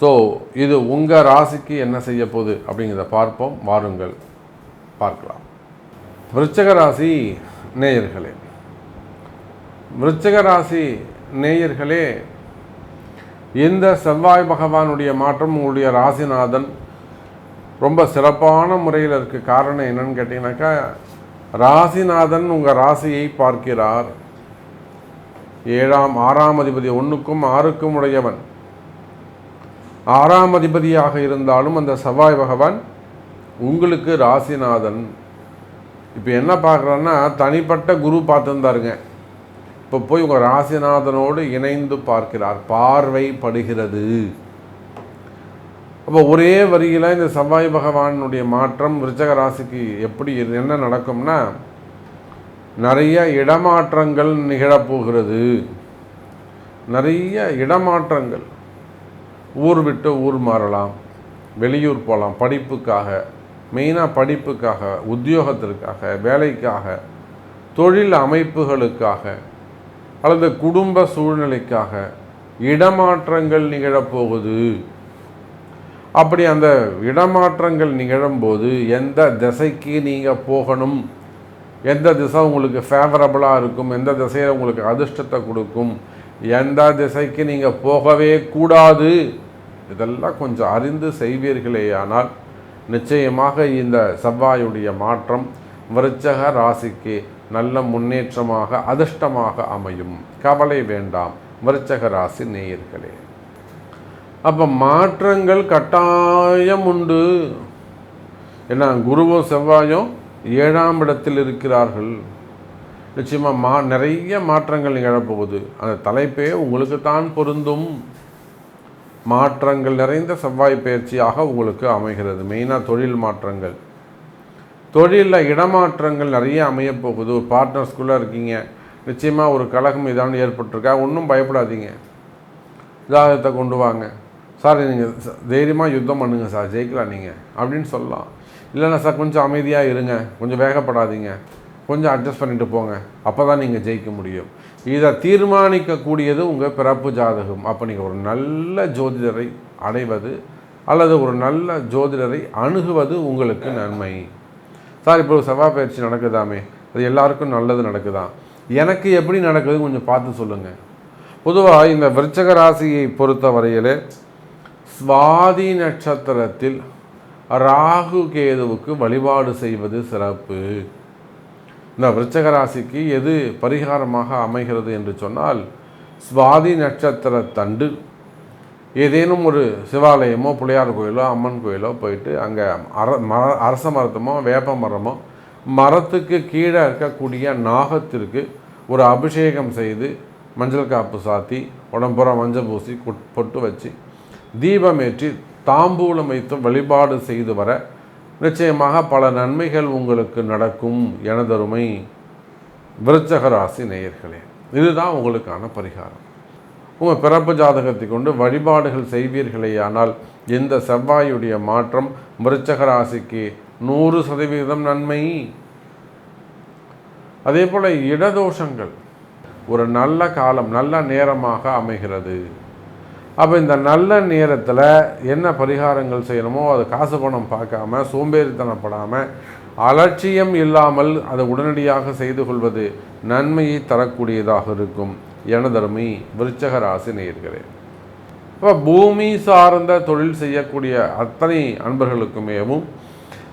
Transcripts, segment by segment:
So இது உங்கள் ராசிக்கு என்ன செய்ய போகுது அப்படிங்கிறத பார்ப்போம். வாருங்கள். பார்க்கலாம். விருச்சக ராசி நேயர்களே. விருச்சக ராசி நேயர்களே இந்த செவ்வாய் பகவானுடைய மாற்றம் உங்களுடைய ராசிநாதன் ரொம்ப சிறப்பான முறையில் இருக்க. காரணம் என்னன்னு கேட்டிங்கனாக்கா ராசிநாதன் உங்கள் ராசியை பார்க்கிறார். ஏழாம் ஆறாம் அதிபதி ஒன்றுக்கும் ஆறுக்கும் உடையவன். ஆறாம் அதிபதியாக இருந்தாலும் அந்த செவ்வாய் பகவான் உங்களுக்கு ராசிநாதன். இப்போ என்ன பார்க்குறோன்னா தனிப்பட்ட குரு பார்த்துருந்தாருங்க. இப்போ போய் உங்கள் ராசிநாதனோடு இணைந்து பார்க்கிறார். பார்வை படுகிறது. அப்போ ஒரே வரியில் இந்த செவ்வாய் பகவானுடைய மாற்றம் விருச்சக ராசிக்கு எப்படி என்ன நடக்கும்னா நிறைய இடமாற்றங்கள் நிகழப்போகிறது. நிறைய இடமாற்றங்கள். ஊர் விட்டு ஊர் மாறலாம் வெளியூர் போகலாம் படிப்புக்காக மெயினாக படிப்புக்காக உத்தியோகத்திற்காக வேலைக்காக தொழில் அமைப்புகளுக்காக அல்லது குடும்ப சூழ்நிலைக்காக இடமாற்றங்கள் நிகழப்போகுது. அப்படி அந்த இடமாற்றங்கள் நிகழும்போது எந்த திசைக்கு நீங்கள் போகணும்? எந்த திசை உங்களுக்கு ஃபேவரபுளாக இருக்கும்? எந்த திசையில் உங்களுக்கு அதிர்ஷ்டத்தை கொடுக்கும்? எந்த திசைக்கு நீங்கள் போகவே கூடாது? இதெல்லாம் கொஞ்சம் அறிந்து செய்வீர்களேயானால் நிச்சயமாக இந்த செவ்வாயுடைய மாற்றம் விருச்சக ராசிக்கு நல்ல முன்னேற்றமாக அதிர்ஷ்டமாக அமையும். கவலை வேண்டாம் விருச்சக ராசி நேயர்களே. அப்போ மாற்றங்கள் கட்டாயம் உண்டு. ஏன்னா குருவும் செவ்வாயும் ஏழாம் இடத்தில் இருக்கிறார்கள். நிச்சயமாக மா நிறைய மாற்றங்கள் நிகழப்போகுது. அந்த தலைப்பே உங்களுக்கு தான் பொருந்தும். மாற்றங்கள் நிறைந்த செவ்வாய் பயிற்சியாக உங்களுக்கு அமைகிறது. மெயினாக தொழில் மாற்றங்கள். தொழிலில் இடமாற்றங்கள் நிறைய அமையப்போகுது. ஒரு பார்ட்னர்ஸ்குள்ளே இருக்கீங்க. நிச்சயமாக ஒரு கழகம் இதான ஏற்பட்டிருக்கா? ஒன்றும் பயப்படாதீங்க. ஜாதகத்தை கொண்டு வாங்க. சார் நீங்கள் தைரியமாக யுத்தம் பண்ணுங்கள் சார். ஜெயிக்கலாம் நீங்கள் அப்படின்னு சொல்லலாம். இல்லைன்னா சார் கொஞ்சம் அமைதியாக இருங்க. கொஞ்சம் வேகப்படாதீங்க. கொஞ்சம் அட்ஜஸ்ட் பண்ணிட்டு போங்க. அப்போ தான் நீங்கள் ஜெயிக்க முடியும். இதை தீர்மானிக்கக்கூடியது உங்கள் பிறப்பு ஜாதகம். அப்போ நீங்கள் ஒரு நல்ல ஜோதிடரை அடைவது அல்லது ஒரு நல்ல ஜோதிடரை அணுகுவது உங்களுக்கு நன்மை. சார் இப்போ ஒரு செவ்வாய் பயிற்சி நடக்குதாமே? அது எல்லாருக்கும் நல்லது நடக்குதான் எனக்கு எப்படி நடக்குது கொஞ்சம் பார்த்து சொல்லுங்கள் பொதுவாக இந்த விருச்சக ராசியை பொறுத்த வரையில் சுவாதி நட்சத்திரத்தில் ராகு கேதுவுக்கு வழிபாடு செய்வது சிறப்பு. இந்த விருச்சகராசிக்கு எது பரிகாரமாக அமைகிறது என்று சொன்னால் சுவாதி நட்சத்திர தண்டு. ஏதேனும் ஒரு சிவாலயமோ பிள்ளையார் கோயிலோ அம்மன் கோயிலோ போயிட்டு அங்கே அர மர அரச மரத்தமோ வேப்ப மரமோ மரத்துக்கு கீழே இருக்கக்கூடிய நாகத்திற்கு ஒரு அபிஷேகம் செய்து மஞ்சள் காப்பு சாத்தி உடம்புற மஞ்சள் பூசி பொட்டு வச்சு தீபமேற்றி தாம்பூலம் வைத்து வழிபாடு செய்து வர நிச்சயமாக பல நன்மைகள் உங்களுக்கு நடக்கும் எனதருமை விருச்சகராசி நேயர்களே இதுதான் உங்களுக்கான பரிகாரம். உங்கள் பிறப்பு ஜாதகத்தை கொண்டு வழிபாடுகள் செய்வீர்களேயானால் இந்த செவ்வாயுடைய மாற்றம் விருச்சக ராசிக்கு நூறு சதவீதம் நன்மை. அதே போல் இடதோஷங்கள் ஒரு நல்ல காலம் நல்ல நேரமாக அமைகிறது. அப்போ இந்த நல்ல நேரத்தில் என்ன பரிகாரங்கள் செய்யணுமோ அது காசு பணம் பார்க்காம சோம்பேறித்தனப்படாமல் அலட்சியம் இல்லாமல் அதை உடனடியாக செய்து கொள்வது நன்மையை தரக்கூடியதாக இருக்கும். எனதருமை விருச்சக ராசி நேர்களே இப்போ பூமி சார்ந்த தொழில் செய்யக்கூடிய அத்தனை அன்பர்களுக்குமேவும்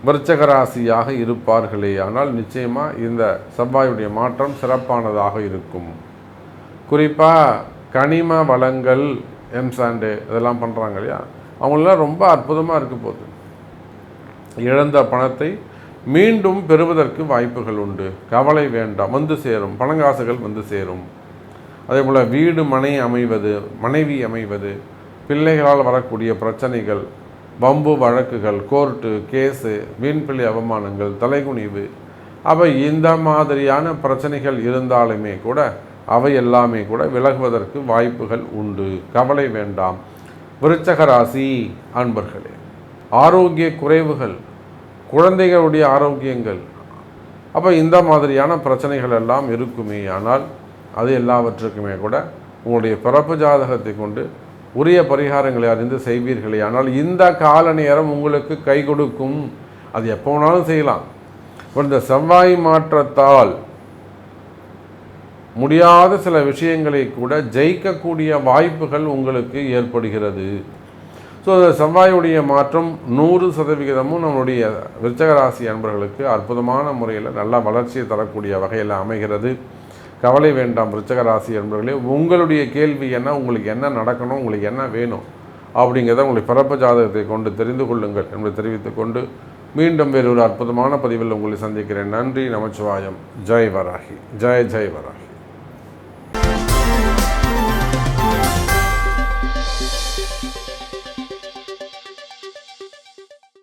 விருச்சக ராசியாக இருப்பார்களே. ஆனால் நிச்சயமாக இந்த செவ்வாயுடைய மாற்றம் சிறப்பானதாக இருக்கும். குறிப்பாக கனிம வளங்கள் எம்சாண்டு இதெல்லாம் பண்ணுறாங்க இல்லையா? அவங்களெல்லாம் ரொம்ப அற்புதமாக இருக்க போகுது இழந்த பணத்தை மீண்டும் பெறுவதற்கு வாய்ப்புகள் உண்டு. கவலை வேண்டாம். வந்து சேரும். பணங்காசுகள் வந்து சேரும். அதே போல் வீடு மனை அமைவது மனைவி அமைவது பிள்ளைகளால் வரக்கூடிய பிரச்சனைகள் பம்பு வழக்குகள் கோர்ட்டு கேஸு வீண்பிள்ளை அவமானங்கள் தலைகுனிவு அவை இந்த மாதிரியான பிரச்சனைகள் இருந்தாலுமே கூட அவை எல்லாமே கூட விலகுவதற்கு வாய்ப்புகள் உண்டு. கவலை வேண்டாம். விருச்சக ராசி அன்பர்களே ஆரோக்கிய குறைவுகள் குழந்தைகளுடைய ஆரோக்கியங்கள் அப்போ இந்த மாதிரியான பிரச்சனைகள் எல்லாம் இருக்குமே. ஆனால் அது எல்லாவற்றுக்குமே கூட உங்களுடைய பிறப்பு ஜாதகத்தை கொண்டு உரிய பரிகாரங்களை அறிந்து செய்வீர்களே. ஆனால் இந்த கால நேரம் உங்களுக்கு கை கொடுக்கும். அது எப்போ வேணாலும் செய்யலாம். இந்த செவ்வாய் மாற்றத்தால் முடியாத சில விஷயங்களை கூட ஜெயிக்கக்கூடிய வாய்ப்புகள் உங்களுக்கு ஏற்படுகிறது. ஸோ செவ்வாயுடைய மாற்றம் நூறு சதவிகிதமும் நம்மளுடைய விருச்சகராசி அன்பர்களுக்கு அற்புதமான முறையில் நல்ல வளர்ச்சியை தரக்கூடிய வகையில் அமைகிறது. கவலை வேண்டாம் விருச்சகராசி அன்பர்களே உங்களுடைய கேள்வி என்ன உங்களுக்கு என்ன நடக்கணும் உங்களுக்கு என்ன வேணும் அப்படிங்கிறத உங்களுடைய பிறப்பு ஜாதகத்தை கொண்டு தெரிந்து கொள்ளுங்கள் என்பதை தெரிவித்துக்கொண்டு மீண்டும் வேறு ஒரு அற்புதமான பதிவில் உங்களை சந்திக்கிறேன். நன்றி நமச்சிவாயம். ஜெய் வராகி. ஜெய் ஜெய் வராகி.